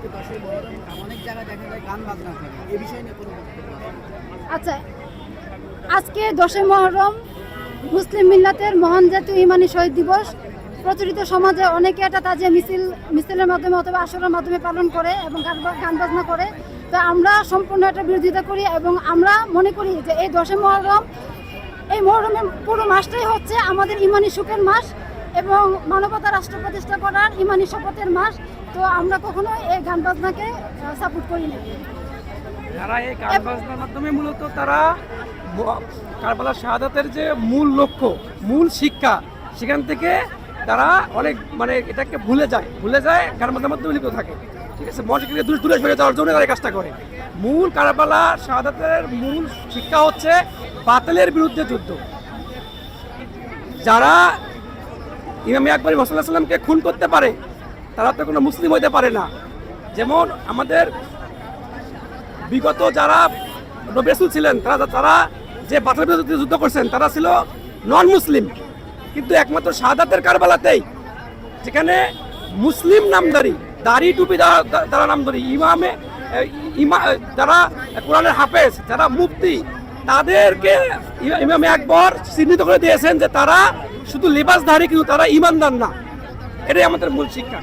আজকে দশই মহরম অনেক দেখা যায় গান বাজনা এই বিষয় নিয়ে কোনো আচ্ছা আজকে দশই মহরম, মুসলিম মিল্লাতের মহান জাতীয় ইমানি শহীদ দিবস। প্রচলিত সমাজে অনেকে এটা তাজিয়া মিছিল, মিছিলের মাধ্যমে অথবা আসরের মাধ্যমে পালন করে এবং গান বাজনা করে। তো আমরা সম্পূর্ণ এটা বিরোধিতা করি এবং আমরা মনে করি যে এই দশই মহরম, এই মহরমের পুরো মাসটাই হচ্ছে আমাদের ইমানি সুখের মাস। এবং মানবতা রাষ্ট্র প্রতিষ্ঠা করার ইমানি শপথের মাস, তো আমরা কখনো এই গান বাজনাকে সাপোর্ট করি না। যারা এই গান বাজনার মাধ্যমে মূলত তারা কারবালার শাহাদাতের যে মূল লক্ষ্য, মূল শিক্ষা, সেখান থেকে তারা অনেক মানে এটাকে ভুলে যায়। ভুলে যায়, গান বাজনার মাধ্যমে লিপ্ত থাকে। ঠিক আছে? মসজিদকে দূরে দূরে সরে যাওয়ার জন্য তারা কাজটা করে। মূল কারবালা শাহাদাতের মূল শিক্ষা হচ্ছে বাতিলের বিরুদ্ধে যুদ্ধ। যারা ইমাম আকবর মোসাল্লাহ সাল্লামকে খুন করতে পারে, তারা তো কোনো মুসলিম হইতে পারে না। যেমন আমাদের বিগত যারা রবেসুল ছিলেন, তারা তারা যে বাতিল বিরুদ্ধে যুদ্ধ করছেন, তারা ছিল নন মুসলিম কিন্তু একমাত্র শাহাদাতের কারবালাতেই যেখানে মুসলিম নামদারি, দাড়ি, টুপি দ্বারা নামদারি, ইমামে ইমা যারা কোরআনের হাফেজ, যারা মুফতি তাদেরকে ইমাম একবার চিহ্নিত করে দিয়েছেন যে তারা শুধু লেবাসধারী কিন্তু তারা ইমানদার না। এটাই আমাদের মূল শিক্ষা।